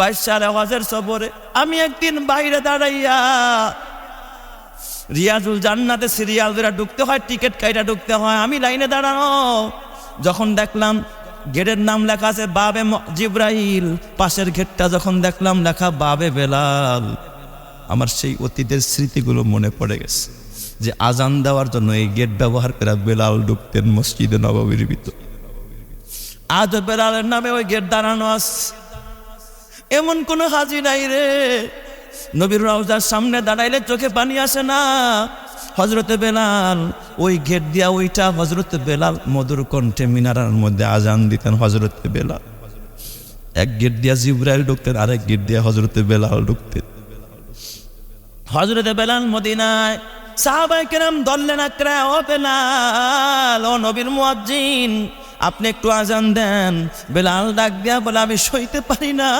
বাইশ সালে হজের আমি একদিন বাইরে দাঁড়াইয়া রিয়াজুল জান্নাতে সিরিয়াল ঢুকতে হয়, টিকিট কাইটা ঢুকতে হয়, আমি লাইনে দাঁড়ানো। যখন দেখলাম গেটের নাম লেখা আছে বাবে জিব্রাইল, পাশের গেটটা যখন দেখলাম লেখা বাবে বেলাল। আমার সেই অতীতের স্মৃতিগুলো মনে পড়ে গেছে যে আজান দেওয়ার জন্য এই গেট ব্যবহার করে বেলাল ঢুকতেন মসজিদে নবাবির ভিতর। আজ বেলালের নামে ওই গেট দাঁড়ানো আছে। এমন কোন হাজি নাই রে। নবীর রওজার সামনে দাঁড়াইলে চোখে পানি আসে না। হজরতে বেলাল, ওই গেট দিয়া ওইটা হজরতে বেলাল মধুর কণ্ঠে মিনারার মধ্যে আজান দিতেন হজরতে বেলাল। এক গেট দিয়া জিব্রাইল ঢুকতেন, আরেক গেট দিয়া হজরতে বেলাল ঢুকতেন। হজরতে বেলাল মদিনায় সাহাবাই কেরাম দললেন আকরা ও বেলাল, ও নবীর মুয়াজ্জিন, আপনি একটু আজান দেন। বেলাল ডাক দিয়া বলে, আমি সইতে পারি না।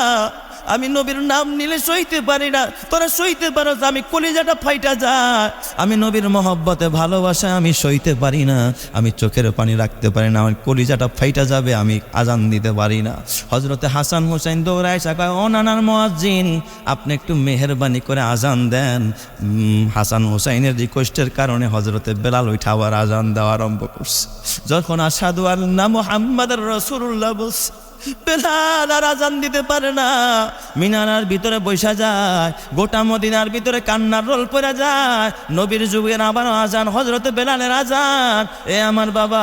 আমি নবীর নাম নিলে সইতে পারি না। তোরা সইতে পারো আমি কলিজাটা ফাইটা যায় আমি নবীর মহব্বতে ভালোবাসায় আমি সইতে পারি না। আমি চোখের পানি রাখতে পারি না, আমার কলিজাটা ফাইটা যাবে, আমি আজান দিতে পারি না। হজরতে হাসান হোসেন দৌড়ায় চাকায় ও নানার মোয়াজ্জিন, আপনি একটু মেহরবানি করে আজান দেন। হাসান হোসাইনের রিকোয়েস্টের কারণে হজরতে বেলাল ওইটা আবার আজান দেওয়া আরম্ভ করছে। যখন আসাদু আল্লাহ মোহাম্মদ রসুল্লাহ বলছে বেলাল আর আজান দিতে পারে না। মিনারার ভিতরে বৈশা যায়, গোটা মদিনার ভিতরে কান্নার রোল পড়ে যায়। নবীর যুগের আবার আজান হজরতে বেলালের আজান। এ আমার বাবা,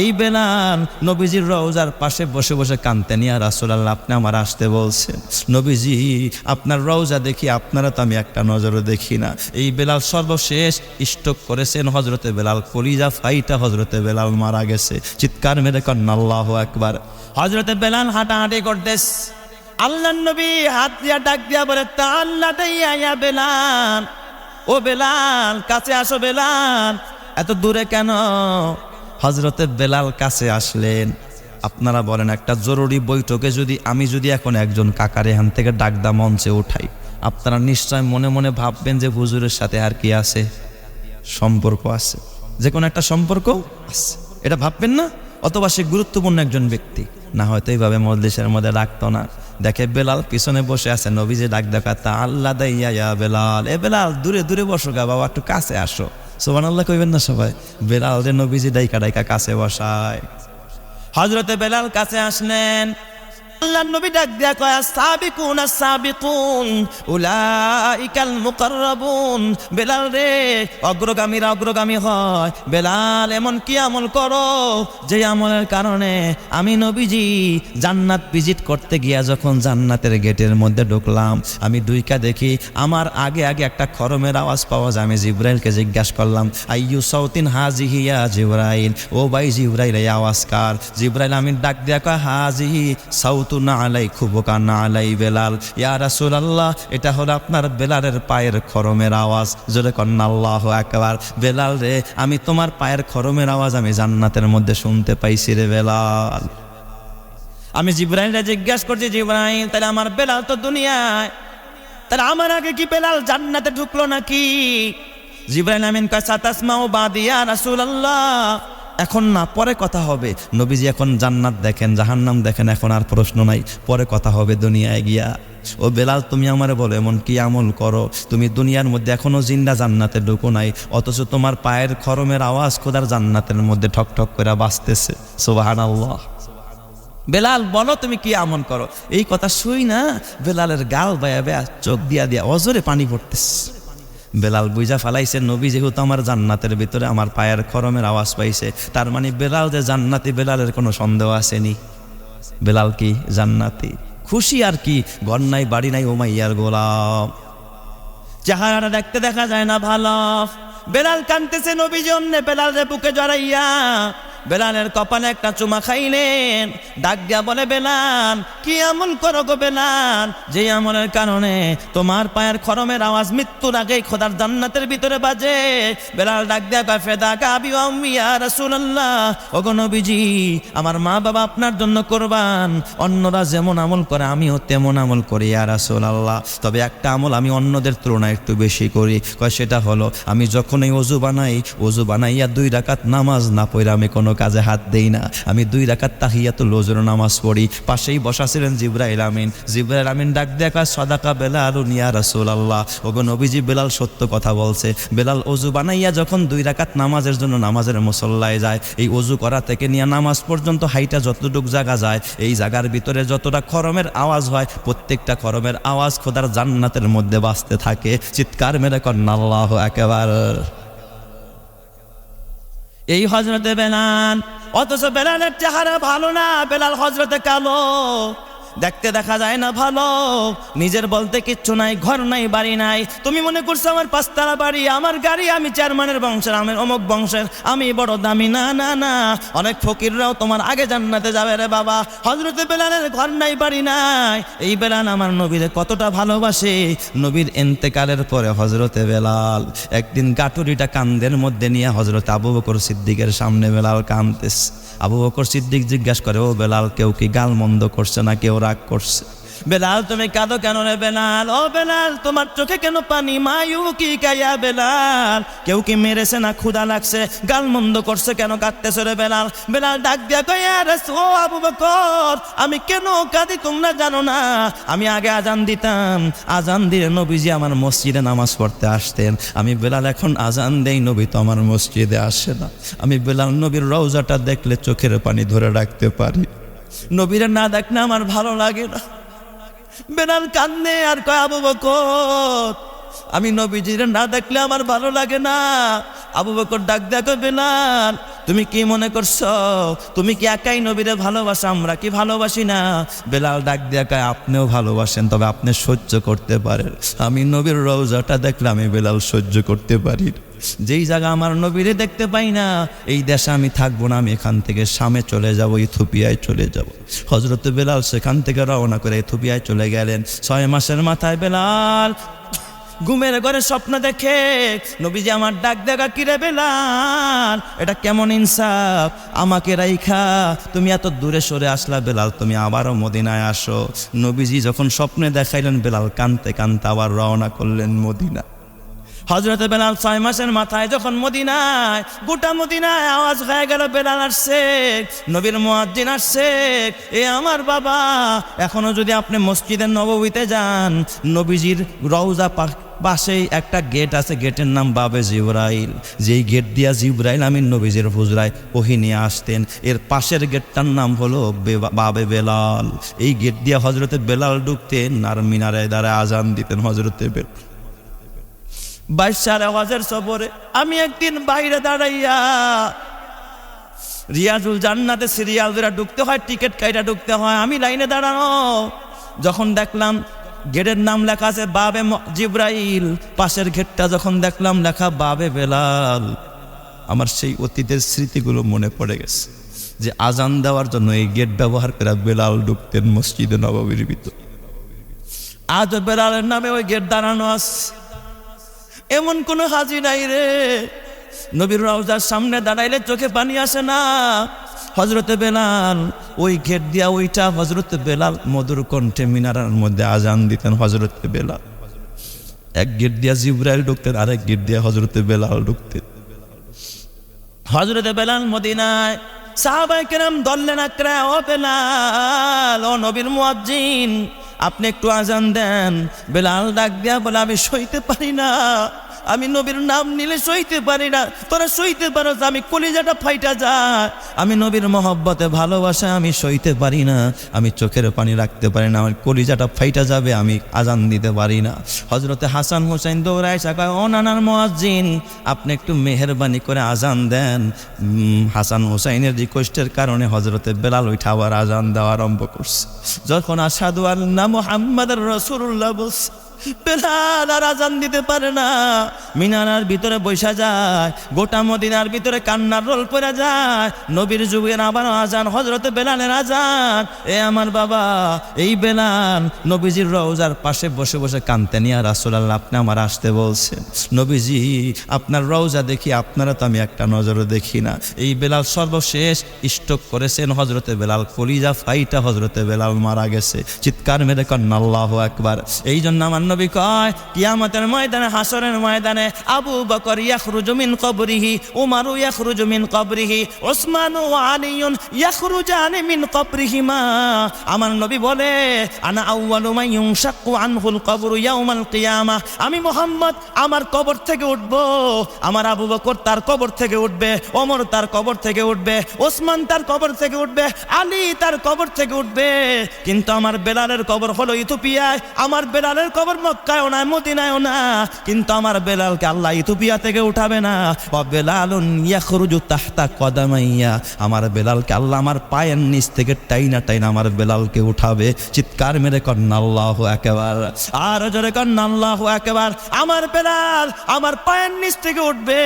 এই বেলাল নবীজির রওজার পাশে বসে বসে কানতেন ইয়া রাসূলুল্লাহ, আপনি আমার আসতে বলছেন। নবীজি, আপনার রওজা দেখি, আপনারা তো আমি একটা নজরও দেখি না। এই বেলাল সর্বশেষ স্টক করেছেন হজরতে বেলাল কলিজা, ফাইটা হজরতে বেলাল মারা গেছে। চিৎকার মেরে কন্যা আল্লাহ একবার হজরতে বেলাল হাঁটাহাঁটি করতেস। আল্লাহ নবী হাত দিয়া ডাক দিয়া বলে, তা আল্লাহ ইয়া বেলাল। ও বেলাল, কাছে আসো বেলাল। এত দূরে কেন? হজরতে বেলাল কাছে আসলেন। আপনারা বলেন, একটা জরুরি বৈঠকে যদি, আমি যদি এখন একজন কাকার এখান থেকে ডাকদা মঞ্চে উঠাই, আপনারা নিশ্চয় মনে মনে ভাববেন যে হুজুরের সাথে আর কি আছে? সম্পর্ক আছে। যে কোনো একটা সম্পর্ক আছে। এটা ভাববেন না? অথবা সে গুরুত্বপূর্ণ একজন ব্যক্তি। না হয়তো এইভাবে মজলিসের মধ্যে ডাকতো না। দেখে বেলাল পিছনে বসে আছে, নবীজি ডাক দেখা তা আল্লাহ দাইয়া ইয়া বেলাল। এ বেলাল, দূরে দূরে বসো গা বাবা, একটু কাছে আসো। সোমান আল্লাহ কইবেন না সবাই। বেলাল রে নবীজি ডাইকা ডাইকা কাছে বসায়। হজরতে বেলাল কাছে আসলেন। আল্লাহ নবী ডাক দিয়া কয় সাবিকুন সাবিকুন, উলাইকাল মুকাররাবুন। বেলাল রে, অগ্রগামীরা অগ্রগামী হয়। বেলাল, এমন কি আমল করো? যে আমলের কারণে আমি নবীজি জান্নাত ভিজিট করতে গিয়া যখন জান্নাতের গেটের মধ্যে ঢুকলাম, আমি দুইকা দেখি, আমার আগে আগে একটা খরমের আওয়াজ পাওয়া যায়। আমি জিব্রাইলকে জিজ্ঞাসা করলাম, আইয়ু সাউতিন হাজিহিয়া জিব্রাইল? ও ভাই জিব্রাইল, এই আওয়াজ কার? জিব্রাইল আমি ডাক দিয়া কয় হাজিহি সাউতু না আলাই খুবকা না আলাই বেলাল। ইয়া রাসূলুল্লাহ, এটা হলো আপনার বেলালের পায়ের খরমের আওয়াজ। জোরে আল্লাহ একবার বেলাল রে, আমি তোমার পায়ের খরমের আওয়াজ আমি জান্নাতের মধ্যে শুনতে পাইছি রে বেলাল। আমি জিব্রাইলরে জিজ্ঞাসা করছি, জিব্রাইল, তাহলে আমার বেলাল তো দুনিয়ায়। তাহলে আমার আগে কি বেলাল জান্নাতে ঢুকলো নাকি? জিব্রাইল আমিন কয় সাতাসমাও বাদিয়া রাসূলুল্লাহ। এখন না, পরে কথা হবে। নবীজি এখন জান্নাত দেখেন, জাহান্নাম দেখেন, এখন আর প্রশ্ন নাই, পরে কথা হবে দুনিয়ায় গিয়া। ও বেলাল, তুমি আমারে বলো, এমন কি আমল করো? তুমি দুনিয়ার মধ্যে এখনও জিন্দা জান্নাতে ঢুকো নাই, অথচ তোমার পায়ের খরমের আওয়াজ খোদার জান্নাতের মধ্যে ঠক ঠক করে বাঁচতেছে সুবহানাল্লাহ। বেলাল, বলো তুমি কি আমল করো? এই কথা শুই না, বেলালের গাল বায়া বেয়া চোখ দিয়া দিয়া অজরে পানি পড়তেছে। বেলাল বুঝা ফেলাইছে, নবী যেহেতু আমার জান্নাতের ভিতরে, আমার পায়ের খরমের আওয়াজ পাইছে, তার মানে বেলাল যে জান্নাতি, বেলালের কোনো সন্দেহ আসেনি। বেলাল কি জান্নাতি? খুশি আর কি? ঘর নাই বাড়ি নাই ওমাইয়ার গোলাম। চেহারাটা দেখতে দেখা যায় না ভালো। বেলাল কানতেছে নবী জন্যে, বেলাল রে বুকে জড়াইয়া। বেলালের কপালে একটা চুমা খাইলেন। ডাক দিয়া বলে, বেলাল, কি আমল করো গো বেলাল? যে আমলের কারণে তোমার পায়ের খরমের আওয়াজ মৃত্যুর আগেই খোদার জান্নাতের ভিতরে বাজে। বেলাল ডাক দিয়া কয়, ফেদা কাবি ইয়া রাসূলুল্লাহ। ওগো আমার মা বাবা আপনার জন্য কোরবান। অন্যরা যেমন আমল করে, আমিও তেমন আমল করি, ইয়া রাসূলুল্লাহ। তবে একটা আমল আমি অন্যদের তুলনায় একটু বেশি করি। কয়, সেটা হলো, আমি যখনই অজু বানাই, অজু বানাইয়া দুই রাকাত নামাজ না পড়ে আমি কোনো কোনো কাজে হাত দেই না। আমি দুই রাকাত তাহিয়াতুল লোজর নামাজ পড়ি। পাশেই বসা ছিলেন জিব্রাইল আমিন। জিব্রাইল আমিন ডাক দেখা সদাকা বেলাল নিয়া রাসূল আল্লাহ ওগো নবীজি বেলাল সত্য কথা বলছে। বেলাল অজু বানাইয়া যখন দুই রাকাত নামাজের জন্য নামাজের মুসল্লায় যায়, এই অজু করা থেকে নিয়ে নামাজ পর্যন্ত হাইটা যতটুক জায়গা যায়, এই জায়গার ভিতরে যতটা খরমের আওয়াজ হয়, প্রত্যেকটা খরমের আওয়াজ খোদার জান্নাতের মধ্যে বাঁচতে থাকে। চিৎকার মেরে কন্যা আল্লাহ একেবারে এই হজরতে বেলাল অথচ বেলালের চেহারা ভালো না বেলাল হজরতে কালো। দেখতে দেখা যায় না ভালো। নিজের বলতে কিচ্ছু নাই, ঘর নাই, বাড়ি নাই। তুমি মনে করছ আমার পাঁচতলা বাড়ি, আমার গাড়ি, আমি চেয়ারম্যানের বংশের আমার অমুক বংশের, আমি বড় দামি, না না না। অনেক ফকিররাও তোমার আগে জান্নাতে যাবে রে বাবা। হজরতে বেলালের ঘর নাই, বাড়ি নাই। এই বেলাল আমার নবীরে কতটা ভালোবাসে। নবীর এন্তেকালের পরে হজরতে বেলাল একদিন গাটুরিটা কান্দের মধ্যে নিয়ে হজরত আবু বকর সিদ্দিকের সামনে বেলাল কানতেস আবু বকর সিদ্দিক জিজ্ঞাসা করে, ও বেলাল, কেউ কি গাল মন্দ করছে না কেউ রাগ করছে। বেলাল, তুমি কাঁদো কেন রে বেলাল? ও বেলাল, তোমার চোখে কেন পানি? মায়ু কি কাইয়া বেলাল? কেউ কি মেরেছে না ক্ষুধা লাগছে? গাল মন্দ করছে কেন কাঁদতেছে রে বেলাল? বেলাল, ডাক দিয়া কইয়া রে ও আবু বকর, আমি কেন কাঁদি তোমরা জানো না? আমি আগে আজান দিতাম। আজান দিয়ে নবীজি আমার মসজিদে নামাজ পড়তে আসতেন। আমি বেলাল, এখন আজান দেই, নবী তো আমার মসজিদে আসে না। আমি বেলাল নবীর রওজাটা দেখলে চোখের পানি ধরে রাখতে পারি। নবীরে না দেখলে আমার ভালো লাগে না। বেনাল কান্দে আর কয়, আবু বকর, আমি নবীজির না দেখলে আমার ভালো লাগে না। আবু বকর ডাক দেখো বেলাল তুমি কি মনে করছ? তুমি কি একাই নবীরে ভালোবাসো? আমরা কি ভালোবাসি না? বেলাল ডাক দিয়া কয়, আপনিও ভালোবাসেন, তবে আপনি সহ্য করতে পারেন। আমি নবীর রওজাটা দেখলে আমি বেলাল সহ্য করতে পারি যেই জায়গা আমার নবীরে দেখতে পাই না, এই দেশে আমি থাকব না, আমি এখান থেকে সামে চলে যাব ইথোপিয়ায় চলে যাব। হজরত বেলাল সেখান থেকে রওনা করে ইথোপিয়ায় চলে গেলেন। ছয় মাসের মাথায় বেলাল ঘুমের ঘরে স্বপ্ন দেখে। নবীজি আমার ডাক দেখা কিরে বেলাল? এটা কেমন ইনসাফ? আমাকে রাইখা, তুমি এত দূরে সরে আসলা বেলাল, তুমি আবারও মদিনায় আসো। নবীজি যখন স্বপ্নে দেখাইলেন, বেলাল কানতে কানতে আবার রওনা করলেন মদিনা। হজরত বেলাল ছয় মাসের মাথায় যখন মদিনায়, গোটা মদিনায় আওয়াজ হয়ে গেল, বেলাল আসছে, নবীর মুয়াজ্জিন আসছে, এ আমার বাবা, এখনও যদি আপনি মসজিদের নববীতে যান, নবীজির রওজা পা- পাশেই একটা গেট আছে গেটের নাম বাবে জিব্রাইল। যেই গেট দিয়া জিব্রাইল আমি নবীজির হুজরায় ওহি নিয়ে আসতেন। এর পাশের গেটটার নাম হলো বাবে বেলাল। এই গেট দিয়া হজরতে বেলাল ঢুকতেন আর মিনারে দ্বারা আজান দিতেন হজরতে বেলাল বাইশ সালে হজের সফরে আমি একদিন বাইরে দাঁড়াইয়া রিয়াজুল জান্নাতে সিরিয়াল ঢুকতে হয় টিকিট কাইটা ঢুকতে হয়, আমি লাইনে দাঁড়ানো। যখন দেখলাম গেটের নাম লেখা আছে বাবে জিব্রাইল। পাশের গেটটা যখন দেখলাম লেখা বাবে বেলাল। আমার সেই অতীতের স্মৃতিগুলো মনে পড়ে গেছে যে আজান দেওয়ার জন্য এই গেট ব্যবহার করে বেলাল ঢুকতেন মসজিদে নববীর ভিতর। আজও বেলালের নামে ওই গেট দাঁড়ানো আছে। এমন কোনো হাজি নাই রে। নবীর রওজার সামনে দাঁড়াইলে চোখে পানি আসে না। হজরতে বেলাল, ওই গেট দিয়া ওইটা হজরতে বেলাল মধুর কণ্ঠে মিনারার মধ্যে আজান দিতেন হজরতে বেলাল। এক গেট দিয়া জিব্রাইল ঢুকতেন, আরেক গেট দিয়া হজরতে বেলাল ঢুকতেন। হজরতে বেলাল মদিনায় সাহাবাই দললেন আকরা ও বেলাল, ও নবীর মুয়াজ্জিন, আপনি একটু আজান দেন। বেলাল ডাক দিয়া বলে, আমি সইতে পারি না। আমি নবীর নাম নিলে সইতে পারি না। তোরা সইতে পারো যে আমি কলিজাটা ফাইটা যায়। আমি নবীর মহব্বতে ভালোবাসা আমি সইতে পারি না। আমি চোখের পানি রাখতে পারি না। আমার কলিজাটা ফাইটা যাবে, আমি আজান দিতে পারি না। হজরতে হাসান হোসেন দৌড়ায় সাকায় ও নানার মোয়াজ্জিন, আপনি একটু মেহরবানি করে আজান দেন। হাসান হোসাইনের রিকোয়েস্টের কারণে হজরতে বেলাল ওইটা আবার আজান দেওয়া আরম্ভ করছে। যখন আসাদু আল্লাহ মোহাম্মদ রসুল্লাহ বলছে বেলাল আর আজান দিতে পারে না। মিনারার ভিতরে বৈশা যায়, গোটা মদিনার ভিতরে কান্নার রোল পড়ে যায়। নবীর যুগের আবার আজান হজরতে বেলালের আজান। এ আমার বাবা, এই বেলাল, নবীজির রওজার পাশে বসে বসে কানতে নিয়ে রাসুলাল্লাহ, আপনি আমার আসতে বলছেন। নবীজি, আপনার রওজা দেখি, আপনারা তো আমি একটা নজরও দেখি না। এই বেলাল সর্বশেষ স্টক করেছেন হজরতে বেলাল কলিজা ফাইটা হজরতে বেলাল মারা গেছে। চিৎকার মেরে কন্যা আল্লাহ একবার এই জন্য আমার নবী কয়, কিয়ামতের ময়দানে হাসরের ময়দানে আবু বকর ইয়াখরুজু মিন কবরিহি, উমারু ইয়াখরুজু মিন কবরিহি ওসমান ও আলিয়ুন ইয়াখরুজানি মিন কবরিহিমা। আমার নবী বলে, আনা আউয়ালু মান ইউনশাক্কু আনহুল কবরু ইয়াউমাল কিয়ামা। আমি মোহাম্মদ, আমার কবর থেকে উঠব। আমার আবু বকর তার কবর থেকে উঠবে, ওমর তার কবর থেকে উঠবে, ওসমান তার কবর থেকে উঠবে, আলী তার কবর থেকে উঠবে। কিন্তু আমার বেলালের কবর হলো ইথোপিয়ায় আমার বেলালের কবর মক্কায়ও না, মদিনায়ও না। কিন্তু আমার বেলালকে আল্লাহ ইথোপিয়া থেকে উঠাবে না। ও বেলালুন ইয়াখরুজু তাহতা কদামাইয়া। আমার বেলালকে আল্লাহ আমার পায়ের নিচ থেকে টাইনা টাইনা আমার বেলালকে উঠাবে। চিৎকার মেরে কন্যা আল্লাহ একেবার আর জোরে কন্যা আল্লাহ একেবার আমার বেলাল আমার পায়ের নিচ থেকে উঠবে।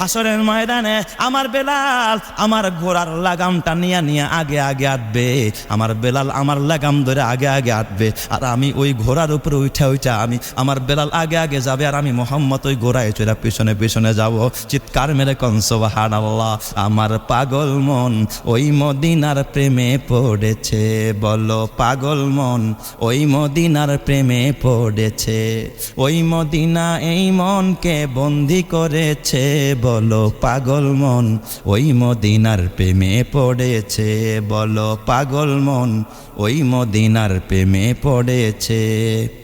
হাসরের ময়দানে আমার বেলাল আমার ঘোড়ার লাগামটা নিয়ে নিয়ে আগে আগে আটবে। আমার বেলাল আমার লাগাম ধরে আগে আগে আটবে। আর আমি ওই ঘোড়ার উপরে উঠা উঠা আমি আমার বেলাল আগে আগে যাবে আর আমি মোহাম্মদ ওই ঘোড়ায় চড়া পিছনে পিছনে যাব। চিৎকার মেরে কনসবাহান আল্লাহ আমার পাগল মন ওই মদিনার প্রেমে পড়েছে। বলো পাগল মন ওই মদিনার প্রেমে পড়েছে। ওই মদিনা এই মনকে বন্দি করেছে। বলো পাগল মন ওই মদিনার প্রেমে পড়েছে। বলো পাগল মন ওই মদিনার প্রেমে পড়েছে।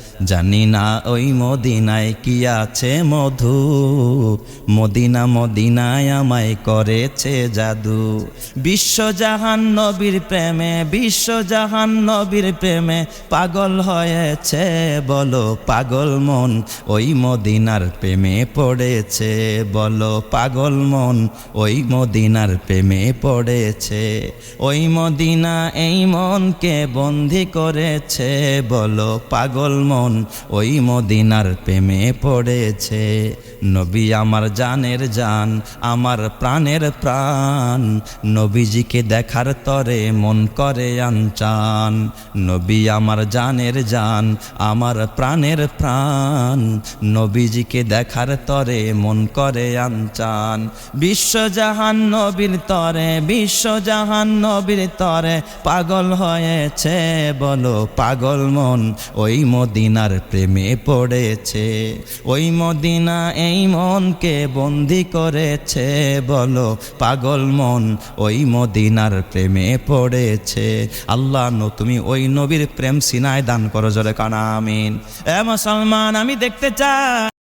জানি না ওই মদিনায় কি আছে মধু। মদিনা মদিনায় আমায় করেছে জাদু। বিশ্বজাহান নবীর প্রেমে, বিশ্বজাহান নবীর প্রেমে পাগল হয়েছে বলো পাগল মন। ওই মদিনার প্রেমে পড়েছে বলো পাগল মন। ওই মদিনার প্রেমে পড়েছে, ওই মদিনা এই মনকে বন্দি করেছে বলো পাগল মন। ওই মদিনার প্রেমে পড়েছে। নবী আমার জানের জান, আমার প্রাণের প্রাণ। নবীজিকে দেখার তরে মন করে আনচান। নবী আমার জানের জান, আমার প্রাণের প্রাণ। নবীজিকে দেখার তরে মন করে আনচান। বিশ্বজাহান নবীর তরে, বিশ্বজাহান নবীর তরে পাগল হয়েছে বলো পাগল মন। ওই মদিনার প্রেমে পড়েছে। ওই মদিনা এই মনকে বন্দি করেছে। বলো, পাগল মন, ওই মদিনার প্রেমে পড়েছে। আল্লাহ নো তুমি ওই নবীর প্রেম সিনায় দান করো জলে কানা, আমিন। এ মুসলমান, আমি দেখতে চাই।